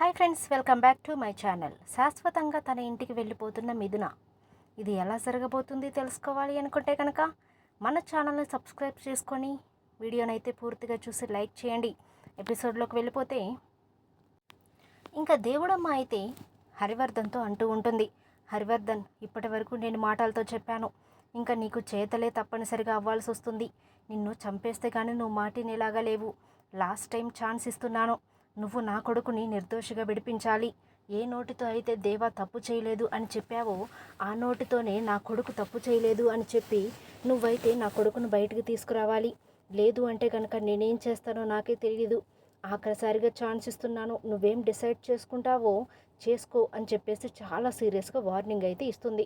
Hi friends welcome back to my channel శాశ్వతంగా తన ఇంటికి వెళ్ళిపోతున్న మిథున. ఇది ఎలా జరగబోతుంది తెలుసుకోవాలి అనుకుంటే కనుక మన ఛానల్ని సబ్స్క్రైబ్ చేసుకొని వీడియోని అయితే పూర్తిగా చూసి లైక్ చేయండి. ఎపిసోడ్లోకి వెళ్ళిపోతే ఇంకా దేవుడమ్మ అయితే హరివర్ధన్తో అంటూ ఉంటుంది. హరివర్ధన్ ఇప్పటి వరకు నేను మాటలతో చెప్పాను. ఇంకా నీకు చేతలే తప్పనిసరిగా అవ్వాల్సి వస్తుంది. నిన్ను చంపేస్తే కానీ నువ్వు మాటినేలాగా లేవు. లాస్ట్ టైం ఛాన్స్ ఇస్తున్నాను. నువ్వు నా కొడుకుని నిర్దోషిగా విడిపించాలి. ఏ నోటితో అయితే దేవా తప్పు చేయలేదు అని చెప్పావో ఆ నోటితోనే నా కొడుకు తప్పు చేయలేదు అని చెప్పి నువ్వైతే నా కొడుకును బయటకు తీసుకురావాలి. లేదు అంటే కనుక నేనేం చేస్తానో నాకే తెలియదు ఆఖరిసారిగా ఛాన్స్ ఇస్తున్నాను. నువ్వేం డిసైడ్ చేసుకుంటావో చేసుకో అని చెప్పేసి చాలా సీరియస్గా వార్నింగ్ అయితే ఇస్తుంది.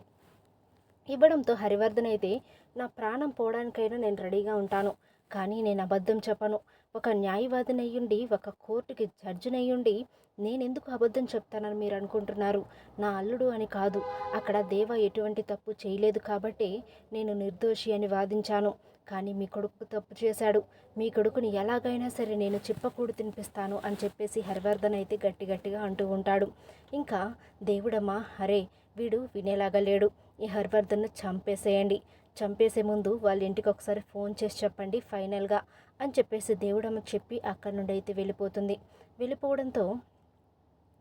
ఇవ్వడంతో హరివర్ధన్ అయితే నా ప్రాణం పోవడానికైనా నేను రెడీగా ఉంటాను. కానీ నేను అబద్ధం చెప్పను. ఒక న్యాయవాదినయ్యుండి ఒక కోర్టుకి జడ్జినయ్యుండి నేనెందుకు అబద్ధం చెప్తానని మీరు అనుకుంటున్నారు? నా అల్లుడు అని కాదు. అక్కడ దేవ ఎటువంటి తప్పు చేయలేదు కాబట్టే నేను నిర్దోషి అని వాదించాను. కానీ మీ కొడుకు తప్పు చేశాడు. మీ కొడుకుని ఎలాగైనా సరే నేను చిప్పకూడు తినిపిస్తాను అని చెప్పేసి హరివర్ధన్ అయితే గట్టి గట్టిగా అంటూ ఉంటాడు. ఇంకా దేవుడమ్మా అరే వీడు వినేలాగా లేడు. ఈ హరివర్ధన్ను చంపేసేయండి. చంపేసే ముందు వాళ్ళ ఇంటికి ఒకసారి ఫోన్ చేసి చెప్పండి ఫైనల్గా అని చెప్పేసి దేవుడమ్మకి చెప్పి అక్కడి నుండి అయితే వెళ్ళిపోతుంది. వెళ్ళిపోవడంతో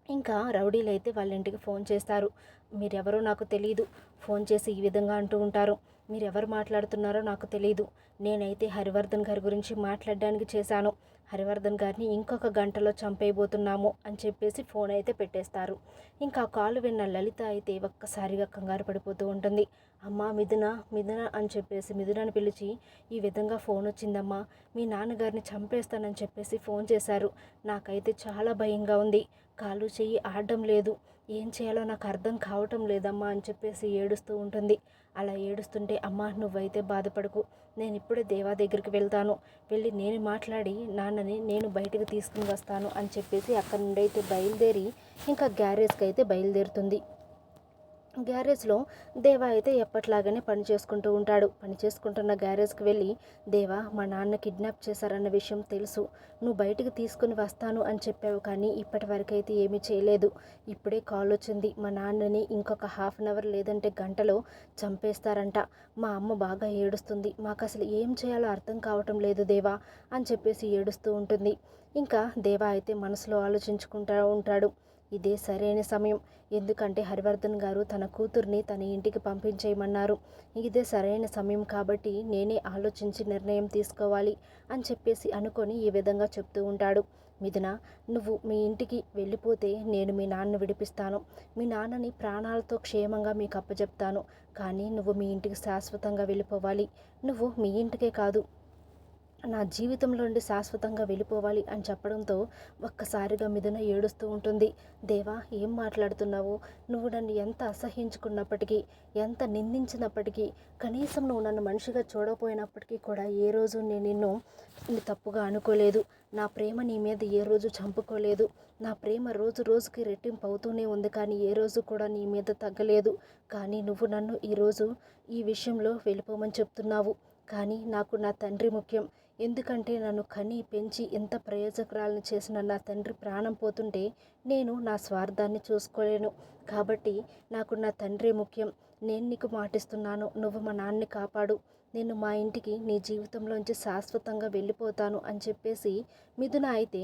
ఇంకా రౌడీలు అయితే వాళ్ళ ఇంటికి ఫోన్ చేస్తారు. మీరెవరో నాకు తెలియదు ఫోన్ చేసి ఈ విధంగా అంటూ ఉంటారు. మీరు ఎవరు మాట్లాడుతున్నారో నాకు తెలియదు నేనైతే హరివర్ధన్ గారి గురించి మాట్లాడడానికి చేశాను. హరివర్ధన్ గారిని ఇంకొక గంటలో చంపేయబోతున్నాము అని చెప్పేసి ఫోన్ అయితే పెట్టేస్తారు. ఇంకా కాలు విన్న లలిత అయితే ఒక్కసారిగా కంగారు పడిపోతూ ఉంటుంది. అమ్మా మిథున మిథున అని చెప్పేసి మిథునని పిలిచి ఈ విధంగా ఫోన్ వచ్చిందమ్మా మీ నాన్నగారిని చంపేస్తానని చెప్పేసి ఫోన్ చేశారు. నాకైతే చాలా భయంగా ఉంది. కాలు చెయ్యి ఆడడం లేదు. ఏం చేయాలో నాకు అర్థం కావటం లేదమ్మా అని చెప్పేసి ఏడుస్తూ ఉంటుంది. అలా ఏడుస్తుంటే అమ్మా నువ్వైతే బాధపడకు. నేను ఇప్పుడే దేవా దగ్గరికి వెళ్తాను. వెళ్ళి నేను మాట్లాడి నాన్నని నేను బయటకు తీసుకుని వస్తాను అని చెప్పేసి అక్కడ నుండి అయితే బయలుదేరి ఇంకా గ్యారేజ్కి అయితే బయలుదేరుతుంది. గ్యారేజ్లో దేవా అయితే ఎప్పట్లాగానే పని చేసుకుంటూ ఉంటాడు. పని చేసుకుంటున్న గ్యారేజ్కి వెళ్ళి దేవా మా నాన్న కిడ్నాప్ చేశారన్న విషయం తెలుసు. నువ్వు బయటికి తీసుకుని వస్తాను అని చెప్పావు కానీ ఇప్పటి వరకైతే ఏమీ చేయలేదు. ఇప్పుడే కాల్ వచ్చింది. మా నాన్నని ఇంకొక హాఫ్ అన్ అవర్ లేదంటే గంటలో చంపేస్తారంట. మా అమ్మ బాగా ఏడుస్తుంది. మాకు అసలు ఏం చేయాలో అర్థం కావటం లేదు దేవా అని చెప్పేసి ఏడుస్తూ ఉంటుంది. ఇంకా దేవా అయితే మనసులో ఆలోచించుకుంటూ ఉంటాడు. ఇదే సరైన సమయం. ఎందుకంటే హరివర్ధన్ గారు తన కూతుర్ని తన ఇంటికి పంపించేయమన్నారు. ఇదే సరైన సమయం కాబట్టి నేనే ఆలోచించి నిర్ణయం తీసుకోవాలి అని చెప్పేసి అనుకొని ఈ విధంగా చెప్తూ ఉంటాడు. మిథున నువ్వు మీ ఇంటికి వెళ్ళిపోతే నేను మీ నాన్న విడిపిస్తాను. మీ నాన్నని ప్రాణాలతో క్షేమంగా మీకు అప్పచెప్తాను కానీ నువ్వు మీ ఇంటికి శాశ్వతంగా వెళ్ళిపోవాలి. నువ్వు మీ ఇంటికే కాదు. నా జీవితంలో నుండి శాశ్వతంగా వెళ్ళిపోవాలి అని చెప్పడంతో ఒక్కసారిగా మిథున ఏడుస్తూ ఉంటుంది. దేవా ఏం మాట్లాడుతున్నావు? నువ్వు నన్ను ఎంత అసహ్యించుకున్నప్పటికీ ఎంత నిందించినప్పటికీ కనీసం నువ్వు నన్ను మనిషిగా చూడకపోయినప్పటికీ కూడా ఏ రోజు నేను నిన్ను తప్పుగా అనుకోలేదు. నా ప్రేమ నీ మీద ఏ రోజు చంపుకోలేదు. నా ప్రేమ రోజు రోజుకి రెట్టింపు అవుతూనే ఉంది కానీ ఏ రోజు కూడా నీ మీద తగ్గలేదు. కానీ నువ్వు నన్ను ఈరోజు ఈ విషయంలో వెళ్ళిపోమని చెప్తున్నావు. కానీ నాకు నా తండ్రి ముఖ్యం. ఎందుకంటే నన్ను కని పెంచి ఎంత ప్రయోజకురాలను చేసిన నా తండ్రి ప్రాణం పోతుంటే నేను నా స్వార్థాన్ని చూసుకోలేను. కాబట్టి నాకు నా తండ్రి ముఖ్యం. నేను నీకు మాటిస్తున్నాను. నువ్వు మా నాన్నని కాపాడు. నేను మా ఇంటికి నీ జీవితంలోంచి శాశ్వతంగా వెళ్ళిపోతాను అని చెప్పేసి మిథున అయితే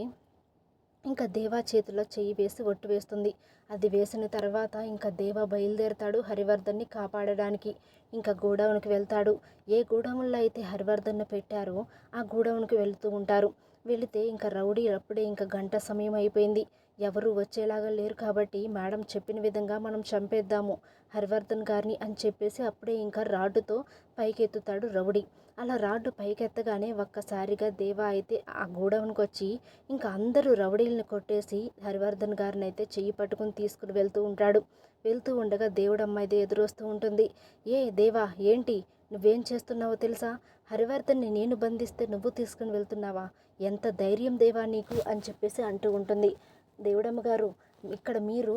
ఇంకా దేవా చేతిలో చెయ్యి వేసి ఒట్టు వేస్తుంది. అది వేసిన తర్వాత ఇంకా దేవా బయలుదేరతాడు హరివర్ధన్ని కాపాడడానికి. ఇంకా గోడౌన్కి వెళ్తాడు. ఏ గోడౌన్లో అయితే హరివర్ధన్ను పెట్టారో ఆ గోడౌన్కి వెళుతూ ఉంటారు. వెళితే ఇంకా రౌడీ అప్పుడే ఇంకా గంట సమయం అయిపోయింది. ఎవరు వచ్చేలాగా లేరు కాబట్టి మేడం చెప్పిన విధంగా మనం చంపేద్దాము హరివర్ధన్ గారిని అని చెప్పేసి అప్పుడే ఇంకా రాడ్డుతో పైకెత్తుతాడు రౌడీ. అలా రాడ్డు పైకెత్తగానే ఒక్కసారిగా దేవా అయితే ఆ గోడౌన్కి వచ్చి ఇంకా అందరూ రౌడీలను కొట్టేసి హరివర్ధన్ గారిని అయితే చెయ్యి పట్టుకుని తీసుకుని వెళ్తూ ఉంటాడు. వెళ్తూ ఉండగా దేవుడు అమ్మాయిదే ఎదురొస్తూ ఉంటుంది. ఏ దేవా ఏంటి? నువ్వేం చేస్తున్నావో తెలుసా? హరివర్ధన్ని నేను బంధిస్తే నువ్వు తీసుకుని వెళ్తున్నావా? ఎంత ధైర్యం దేవా నీకు? అని చెప్పేసి అంటూ ఉంటుంది. దేవుడమ్మ గారు ఇక్కడ మీరు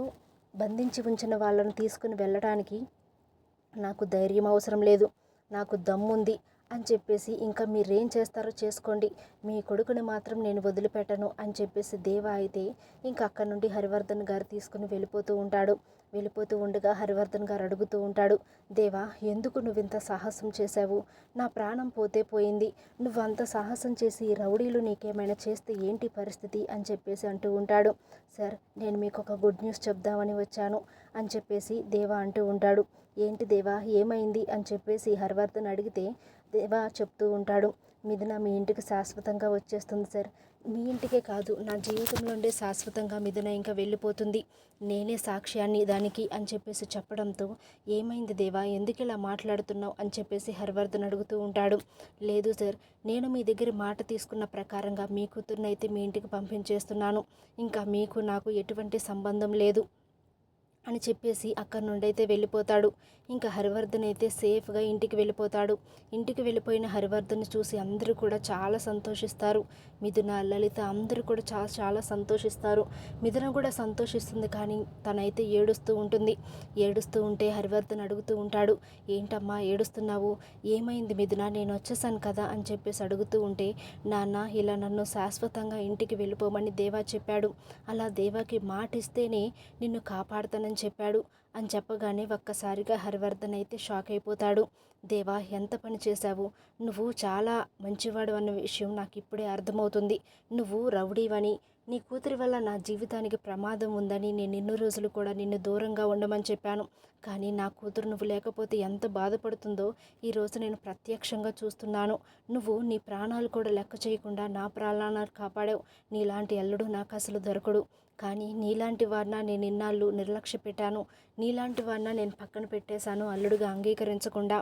బంధించి ఉంచిన వాళ్ళను తీసుకుని వెళ్ళడానికి నాకు ధైర్యం అవసరం లేదు. నాకు దమ్ముంది అని చెప్పేసి ఇంకా మీరేం చేస్తారో చేసుకోండి. మీ కొడుకుని మాత్రం నేను వదిలిపెట్టను అని చెప్పేసి దేవ అయితే ఇంకా అక్కడ నుండి హరివర్ధన్ గారు తీసుకుని వెళ్ళిపోతూ ఉంటాడు. వెళ్ళిపోతూ ఉండగా హరివర్ధన్ గారు అడుగుతూ ఉంటాడు దేవా ఎందుకు నువ్వింత సాహసం చేశావు? నా ప్రాణం పోతే పోయింది. నువ్వు అంత సాహసం చేసి రౌడీలు నీకేమైనా చేస్తే ఏంటి పరిస్థితి? అని చెప్పేసి అంటూ ఉంటాడు. సార్ నేను మీకు ఒక గుడ్ న్యూస్ చెప్దామని వచ్చాను అని చెప్పేసి దేవా అంటూ ఉంటాడు. ఏంటి దేవా ఏమైంది? అని చెప్పేసి హరివర్ధన్ అడిగితే దేవా చెప్తూ ఉంటాడు. మిథున మీ ఇంటికి శాశ్వతంగా వచ్చేస్తుంది సార్. మీ ఇంటికే కాదు నా జీవితంలో ఉండే శాశ్వతంగా మిథున ఇంకా వెళ్ళిపోతుంది. నేనే సాక్ష్యాన్ని దానికి అని చెప్పేసి చెప్పడంతో ఏమైంది దేవా? ఎందుకు ఇలా మాట్లాడుతున్నావు? అని చెప్పేసి హరివర్ధన్ అడుగుతూ ఉంటాడు. లేదు సార్ నేను మీ దగ్గర మాట తీసుకున్న ప్రకారంగా మీ కూతుర్నైతే మీ ఇంటికి పంపించేస్తున్నాను. ఇంకా మీకు నాకు ఎటువంటి సంబంధం లేదు. అని చెప్పేసి అక్కడి నుండి అయితే వెళ్ళిపోతాడు. ఇంకా హరివర్ధన్ అయితే సేఫ్గా ఇంటికి వెళ్ళిపోతాడు. ఇంటికి వెళ్ళిపోయిన హరివర్ధన్ చూసి అందరూ కూడా చాలా సంతోషిస్తారు. మిథున లలిత అందరూ కూడా చాలా చాలా సంతోషిస్తారు. మిథున కూడా సంతోషిస్తుంది కానీ తనైతే ఏడుస్తూ ఉంటుంది. ఏడుస్తూ ఉంటే హరివర్ధన్ అడుగుతూ ఉంటాడు ఏంటమ్మా ఏడుస్తున్నావు? ఏమైంది మిథున? నేను వచ్చేసాను కదా అని చెప్పేసి అడుగుతూ ఉంటే నాన్న ఇలా నన్ను శాశ్వతంగా ఇంటికి వెళ్ళిపోమని దేవా చెప్పాడు. అలా దేవాకి మాట ఇస్తేనే నిన్ను కాపాడుతానని అని చెప్పాడు. అని చెప్పగానే ఒక్కసారిగా హరివర్ధన్ అయితే షాక్ అయిపోతాడు. దేవా ఎంత పని చేశావు? నువ్వు చాలా మంచివాడు అన్న విషయం నాకు ఇప్పుడే అర్థమవుతుంది. నువ్వు రౌడీవని నీ కూతురి వల్ల నా జీవితానికి ప్రమాదం ఉందని నేను ఎన్నో రోజులు కూడా నిన్ను దూరంగా ఉండమని చెప్పాను. కానీ నా కూతురు నువ్వు లేకపోతే ఎంత బాధపడుతుందో ఈరోజు నేను ప్రత్యక్షంగా చూస్తున్నాను. నువ్వు నీ ప్రాణాలు కూడా లెక్క చేయకుండా నా ప్రాణాలు కాపాడావు. నీలాంటి అల్లుడు నాకు అసలు దొరకడు. కానీ నీలాంటి వాడిన నేను ఇన్నాళ్ళు నిర్లక్ష్య పెట్టాను. నీలాంటి వాడిన నేను పక్కన పెట్టేశాను. అల్లుడుగా అంగీకరించకుండా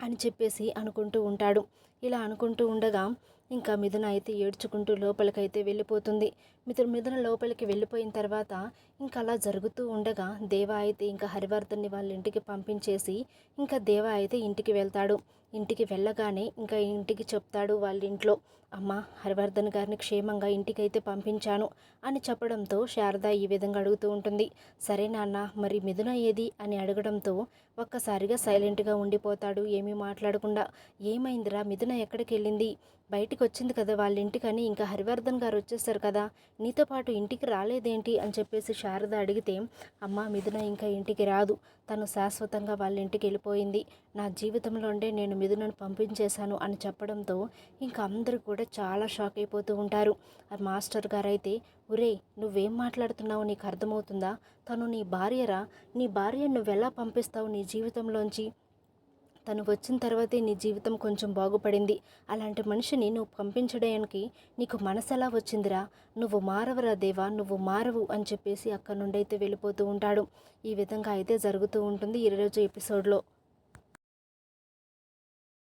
అని చెప్పేసి అనుకుంటూ ఉంటాడు. ఇలా అనుకుంటూ ఉండగా ఇంకా మిథున అయితే ఏడ్చుకుంటూ లోపలికైతే వెళ్ళిపోతుంది. మిథున మిథున లోపలికి వెళ్ళిపోయిన తర్వాత ఇంకా అలా జరుగుతూ ఉండగా దేవ అయితే ఇంకా హరివర్ధన్ని వాళ్ళ ఇంటికి పంపించేసి ఇంకా దేవ అయితే ఇంటికి వెళ్తాడు. ఇంటికి వెళ్ళగానే ఇంకా ఇంటికి చెప్తాడు వాళ్ళ ఇంట్లో అమ్మ హరివర్ధన్ గారిని క్షేమంగా ఇంటికైతే పంపించాను అని చెప్పడంతో శారద ఈ విధంగా అడుగుతూ ఉంటుంది. సరే నాన్న మరి మిథున ఏది? అని అడగడంతో ఒక్కసారిగా సైలెంట్గా ఉండిపోతాడు. ఏమీ మాట్లాడకుండా ఏమైందిరా మిథున ఎక్కడికి వెళ్ళింది? బయటికి వచ్చింది కదా వాళ్ళ ఇంటికని ఇంకా హరివర్ధన్ గారు వచ్చేసారు కదా నీతో పాటు ఇంటికి రాలేదేంటి అని చెప్పేసి శారద అడిగితే అమ్మ మిథున ఇంకా ఇంటికి రాదు. తను శాశ్వతంగా వాళ్ళ ఇంటికి వెళ్ళిపోయింది. నా జీవితంలో ఉండే నేను మిథునను పంపించేశాను అని చెప్పడంతో ఇంకా అందరూ కూడా చాలా షాక్ అయిపోతూ ఉంటారు. ఆ మాస్టర్ గారైతే ఒరే నువ్వేం మాట్లాడుతున్నావు నీకు అర్థమవుతుందా? తను నీ భార్యరా? నీ భార్య నువ్వెలా పంపిస్తావు నీ జీవితంలోంచి? తను వచ్చిన తర్వాతే నీ జీవితం కొంచెం బాగుపడింది. అలాంటి మనిషిని నువ్వు పంపించడానికి నీకు మనసు ఎలా వచ్చిందిరా? నువ్వు మారవరా దేవా? నువ్వు మారవు అని చెప్పేసి అక్కడ నుండి అయితే వెళ్ళిపోతూ ఉంటాడు. ఈ విధంగా అయితే జరుగుతూ ఉంటుంది ఈరోజు ఎపిసోడ్లో.